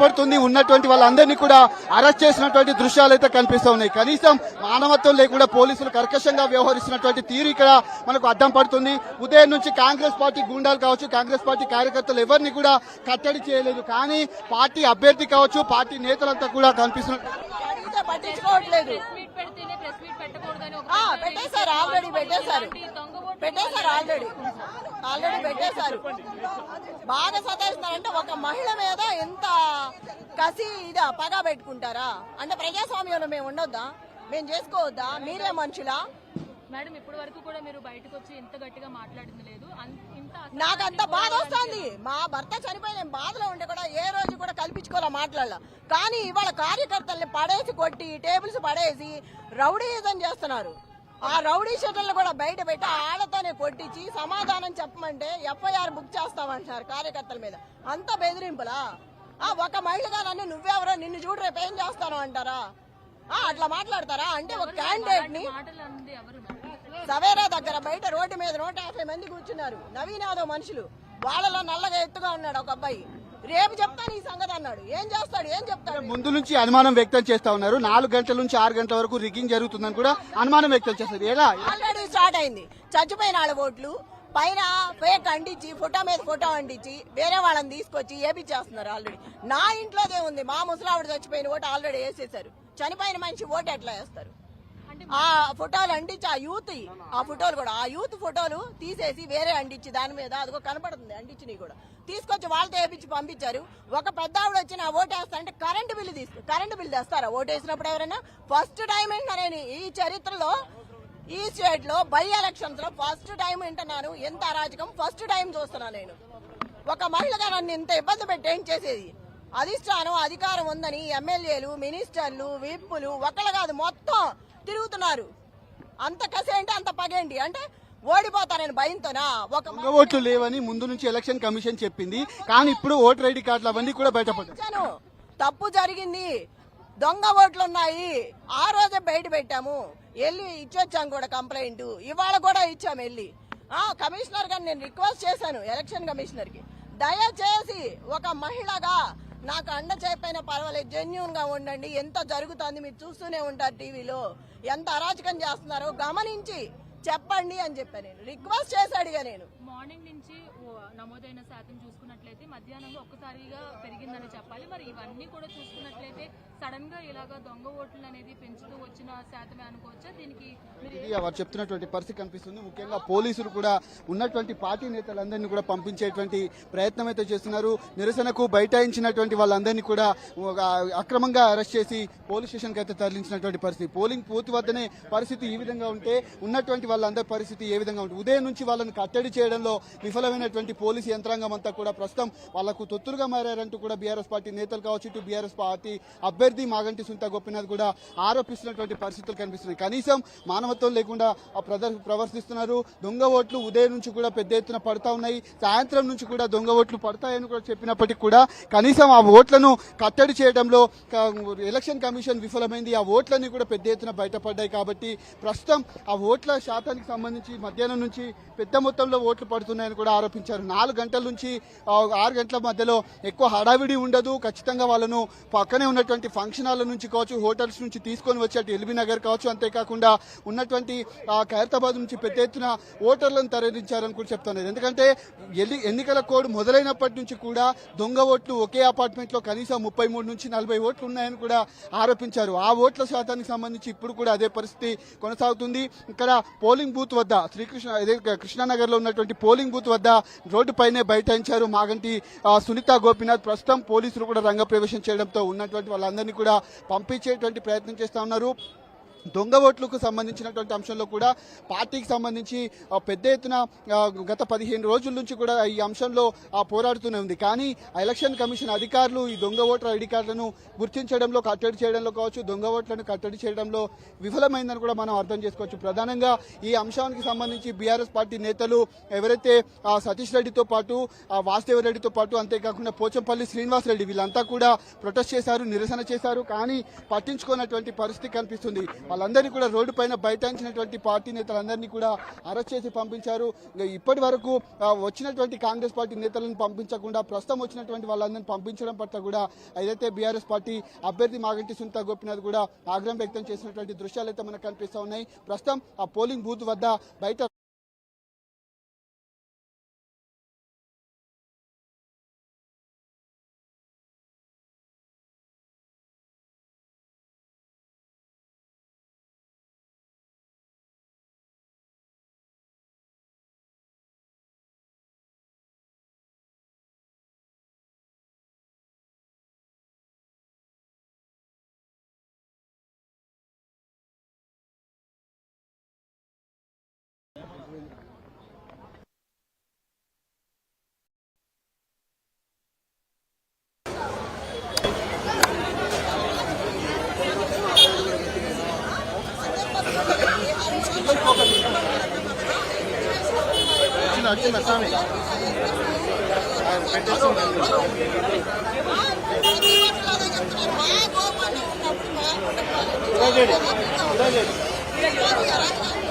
భయపడుతుంది ఉన్నటువంటి వాళ్ళందరినీ కూడా అరెస్ట్ చేసినటువంటి దృశ్యాలు అయితే కనిపిస్తూ ఉన్నాయి. కనీసం మానవత్వం లేకుండా పోలీసులు కర్కశంగా వ్యవహరిస్తున్నటువంటి తీరు ఇక్కడ మనకు అడ్డం పడుతుంది. ఉదయం నుంచి కాంగ్రెస్ పార్టీ గూండాలు కావచ్చు కాంగ్రెస్ పార్టీ కార్యకర్తలు ఎవరిని కూడా కట్టడి చేయలేదు. కానీ పార్టీ అభ్యర్థి కావచ్చు పార్టీ నేతలంతా కూడా కనిపిస్తున్నారు పట్టించుకోవట్లేదు. ప్రెస్ మీట్ పెడితేనే ప్రెస్ మీట్ పెట్టకూడదని ఒక ఆ, పెద్ద పెట్టేశారు. ఆల్రెడీ పెట్టేశారు పెట్టేశారు. ఆల్రెడీ ఆల్రెడీ పెట్టేశారు. బాగా సతాయిస్తున్నారంటే ఒక మహిళ మీద ఎంత కసి ఇదా పగ పెట్టుకుంటారా? అంటే ప్రజాస్వామ్యంలో మేము ఉండొద్దా? మేము చేసుకోవద్దా? మీరే మనుషులా? మేడం ఇప్పటి వరకు కూడా మీరు బయటకు వచ్చి ఇంత గట్టిగా మాట్లాడింది లేదు. నాకు అంత బాధ వస్తుంది. మా భర్త చనిపోయి నేను బాధలో ఉంటే కూడా ఏ రోజు కూడా కల్పించుకోవాలా మాట్లాడాల? కానీ ఇవాళ కార్యకర్తల్ని పడేసి కొట్టి టేబుల్స్ పడేసి రౌడీయిజం చేస్తున్నారు. ఆ రౌడీ షీటర్లు కూడా బయట పెట్టి ఆళ్ళతోనే కొట్టించి సమాధానం చెప్పమంటే ఎఫ్ఐఆర్ బుక్ చేస్తామంటున్నారు కార్యకర్తల మీద. అంత బెదిరింపులా? ఆ ఒక మహిళగా నన్ను నువ్వెవరో నిన్ను చూడు రేపు ఏం చేస్తాను అంటారా? ఆ అట్లా మాట్లాడతారా? అంటే ఒక క్యాండిడేట్ని సవేరా దగ్గర బయట రోడ్డు మీద నూట యాభై మంది కూర్చున్నారు. నవీన్ యాదవ్ మనుషులు. వాళ్ళలో నల్లగా ఎత్తుగా ఉన్నాడు ఒక అబ్బాయి. రేపు చెప్తాను ఈ సంగతి అన్నాడు. ఏం చేస్తాడు? ఏం చెప్తాడు? ముందు నుంచి అనుమానం వ్యక్తం చేస్తా ఉన్నారు. నాలుగు గంటల నుంచి ఆరు గంటల వరకు రిగ్గింగ్ జరుగుతుందని కూడా అనుమానం వ్యక్తం చేస్తారు ఎలా? ఆల్రెడీ స్టార్ట్ అయింది. చచ్చిపోయిన వాళ్ళ ఓట్లు పైన ఫేక్ అంటించి ఫోటో మీద ఫోటో అంటించి వేరే వాళ్ళని తీసుకొచ్చి ఏపిచ్చేస్తున్నారు ఆల్రెడీ. నా ఇంట్లోదే ఉంది. మా ముసలావిడ చచ్చిపోయిన ఓటు ఆల్రెడీ వేసేశారు. చనిపోయిన మనిషి ఓటు ఎట్లా వేస్తారు? ఆ ఫోటోలు అంటించి ఆ యూత్ ఆ ఫోటోలు కూడా ఆ యూత్ ఫోటోలు తీసేసి వేరే అంటించి దాని మీద అదిగో కనపడుతుంది అంటించినవి కూడా. తీసుకొచ్చి వాళ్ళతో వేపించి పంపించారు. ఒక పెద్ద ఆవిడ వచ్చి నా ఓటు వేస్తా అంటే కరెంటు బిల్లు తీసుకు కరెంటు బిల్లు తెస్తారా? ఓటు వేసినప్పుడు ఎవరైనా? ఫస్ట్ టైం వింటున్నాను ఈ చరిత్రలో ఈ స్టేట్లో బై ఎలక్షన్స్లో ఫస్ట్ టైం వింటున్నాను ఎంత అరాజకం? ఫస్ట్ టైం చూస్తున్నాను నేను. ఒక మహిళగా నన్ను ఇంత ఇబ్బంది పెట్టి ఏం చేసేది? అధిష్టానం అధికారం ఉందని ఎమ్మెల్యేలు మినిస్టర్లు విప్పులు ఒకళ్ళు కాదు మొత్తం తిరుగుతున్నారు. అంత కసేంటి అంత పగేంటి అంటే ఓడిపోతానని భయంతోనా? ఒక ఓట్లు లేవని ముందు నుంచి ఎలక్షన్ కమిషన్ చెప్పింది. కానీ ఇప్పుడు ఓటర్ ఐడి కార్డులు అవన్నీ కూడా బయటపడ్డాయి. ఇచ్చాను తప్పు జరిగింది. దొంగ ఓట్లు ఉన్నాయి ఆ రోజే బయట పెట్టాము. వెళ్ళి ఇచ్చొచ్చాం కూడా కంప్లైంట్ ఇవాళ కూడా ఇచ్చాం వెళ్ళి. ఆ కమిషనర్ గారిని నేను రిక్వెస్ట్ చేశాను ఎలక్షన్ కమిషనర్కి. దయచేసి ఒక మహిళగా నాకు అండ చెప్పైనా పర్వాలేదు జెన్యున్గా ఉండండి. ఎంత జరుగుతుంది మీరు చూస్తూనే ఉంటారు టీవీలో. ఎంత అరాచకం చేస్తున్నారో గమనించి. చెప్పండి అని చెప్పాను నేను. రిక్వెస్ట్ చేసి అడిగా నేను. మార్నింగ్ నుంచి నమోదైన శాతం చూసుకున్నట్లయితే మధ్యాహ్నంలో ఒక్కసారిగా పెరిగిందని చెప్పాలి. మరి ఇవన్నీ కూడా చూసుకున్నట్లయితే సడన్గా ఇలాగా దొంగ ఓట్లు అనేది పెంచుతూ వచ్చిన శాతమే అనుకోవచ్చా? దీనికి వారు చెప్తున్నటువంటి పరిస్థితి కనిపిస్తుంది. ముఖ్యంగా పోలీసులు కూడా ఉన్నటువంటి పార్టీ నేతలందరినీ కూడా పంపించేటువంటి ప్రయత్నం అయితే చేస్తున్నారు. నిరసనకు బైఠాయించినటువంటి వాళ్ళందరినీ కూడా ఒక అక్రమంగా అరెస్ట్ చేసి పోలీస్ స్టేషన్కి అయితే తరలించినటువంటి పరిస్థితి. పోలింగ్ పూర్తి వద్దనే పరిస్థితి ఈ విధంగా ఉంటే ఉన్నటువంటి వాళ్ళందరి పరిస్థితి ఏ విధంగా ఉంటుంది? ఉదయం నుంచి వాళ్ళని కట్టడి చేయడంలో విఫలమైనటువంటి పోలీసు యంత్రాంగం అంతా కూడా ప్రస్తుతం వాళ్ళకు తొత్తులుగా మారారంటూ కూడా బీఆర్ఎస్ పార్టీ నేతలు కావచ్చు ఇటు బీఆర్ఎస్ పార్టీ అభ్యర్థి మాగంటి సుంత గోపినాథ్ కూడా ఆరోపిస్తున్నటువంటి పరిస్థితులు కనిపిస్తున్నాయి. కనీసం మానవత్వం లేకుండా ప్రవర్తిస్తున్నారు. దొంగ ఓట్లు ఉదయం నుంచి కూడా పెద్ద ఎత్తున పడతా ఉన్నాయి. సాయంత్రం నుంచి కూడా దొంగ ఓట్లు పడతాయని కూడా చెప్పినప్పటికీ కూడా కనీసం ఆ ఓట్లను కట్టడి చేయడంలో ఎలక్షన్ కమిషన్ విఫలమైంది. ఆ ఓట్లన్నీ కూడా పెద్ద ఎత్తున బయటపడ్డాయి కాబట్టి ప్రస్తుతం ఆ ఓట్ల శాతానికి సంబంధించి మధ్యాహ్నం నుంచి పెద్ద మొత్తంలో ఓట్లు పడుతున్నాయని కూడా ఆరోపించారు. నాలుగు గంటల నుంచి ఆరు గంటల మధ్యలో ఎక్కువ హడావిడి ఉండదు. ఖచ్చితంగా వాళ్ళను పక్కనే ఉన్నటువంటి ఫంక్షన్ హాల్ నుంచి కావచ్చు హోటల్స్ నుంచి తీసుకొని వచ్చి అటు ఎల్బీ నగర్ కావచ్చు అంతేకాకుండా ఉన్నటువంటి ఖైరతాబాద్ నుంచి పెద్ద ఎత్తున ఓటర్లను తరలించారని కూడా చెప్తున్నారు. ఎందుకంటే ఎల్లి- ఎన్నికల కోడ్ మొదలైనప్పటి నుంచి కూడా దొంగ ఓట్లు ఒకే అపార్ట్మెంట్లో కనీసం ముప్పై మూడు నుంచి నలభై ఓట్లు ఉన్నాయని కూడా ఆరోపించారు. ఆ ఓట్ల శాతానికి సంబంధించి ఇప్పుడు కూడా అదే పరిస్థితి కొనసాగుతుంది. ఇక్కడ పోలింగ్ బూత్ వద్ద శ్రీకృష్ణ అదే కృష్ణానగర్లో ఉన్నటువంటి పోలింగ్ బూత్ వద్ద రోడ్డు పైనే బైఠాయించారు మాగంటి సునీత గోపీనాథ్. ప్రస్తుతం పోలీసులు కూడా రంగప్రవేశం చేయడంతో ఉన్నటువంటి వాళ్ళందరినీ కూడా పంపించేటువంటి ప్రయత్నం చేస్తా ఉన్నారు. దొంగ ఓట్లకు సంబంధించినటువంటి అంశంలో కూడా పార్టీకి సంబంధించి పెద్ద ఎత్తున గత పదిహేను రోజుల నుంచి కూడా ఈ అంశంలో పోరాడుతూనే ఉంది. కానీ ఎలక్షన్ కమిషన్ అధికారులు ఈ దొంగ ఓటర్ ఐడి కార్డులను గుర్తించడంలో కట్టడి చేయడంలో కావచ్చు దొంగ ఓట్లను కట్టడి చేయడంలో విఫలమైందని కూడా మనం అర్థం చేసుకోవచ్చు. ప్రధానంగా ఈ అంశానికి సంబంధించి బీఆర్ఎస్ పార్టీ నేతలు ఎవరైతే సతీష్ రెడ్డితో పాటు వాసుదేవ రెడ్డితో పాటు అంతేకాకుండా పోచంపల్లి శ్రీనివాస్ రెడ్డి వీళ్ళంతా కూడా ప్రొటెస్ట్ చేశారు నిరసన చేశారు. కానీ పట్టించుకున్నటువంటి పరిస్థితి కనిపిస్తుంది. వాళ్ళందరినీ కూడా రోడ్డు పైన బైఠాయించినటువంటి పార్టీ నేతలందరినీ కూడా అరెస్ట్ చేసి పంపించారు. ఇప్పటి వరకు వచ్చినటువంటి కాంగ్రెస్ పార్టీ నేతలను పంపించకుండా ప్రస్తుతం వచ్చినటువంటి వాళ్ళందరినీ పంపించడం పట్ల కూడా ఏదైతే బీఆర్ఎస్ పార్టీ అభ్యర్థి మాగంటి సునీత గోపినాథ్ కూడా ఆగ్రహం వ్యక్తం చేసినటువంటి దృశ్యాలు అయితే మనకు కనిపిస్తా ఉన్నాయి. ప్రస్తుతం ఆ పోలింగ్ బూత్ వద్ద బయట మేడం రెస్పాండ్ అవ్వట్లేదు చాలా ఇబ్బంది అధికారులు ఇబ్బంది పెడుతున్నారు పోలీస్ ఆఫీసర్లు ఇబ్బంది పెడుతున్నారు బాను బయట పెట్టు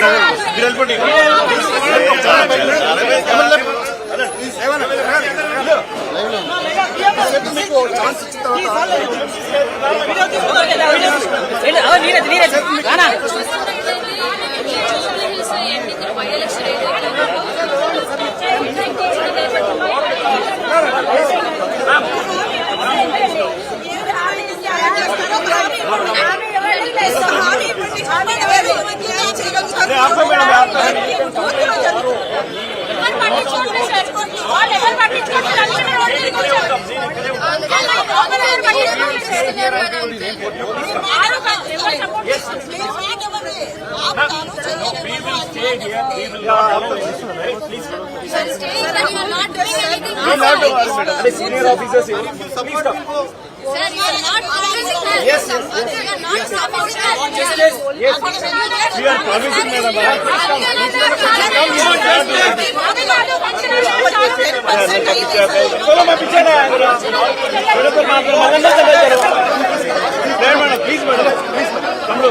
మమ్మల్ని ఆపేయలేదు. ఇంకా Please, sir, senior officers, please come. Officers please madam please తమ్ముడు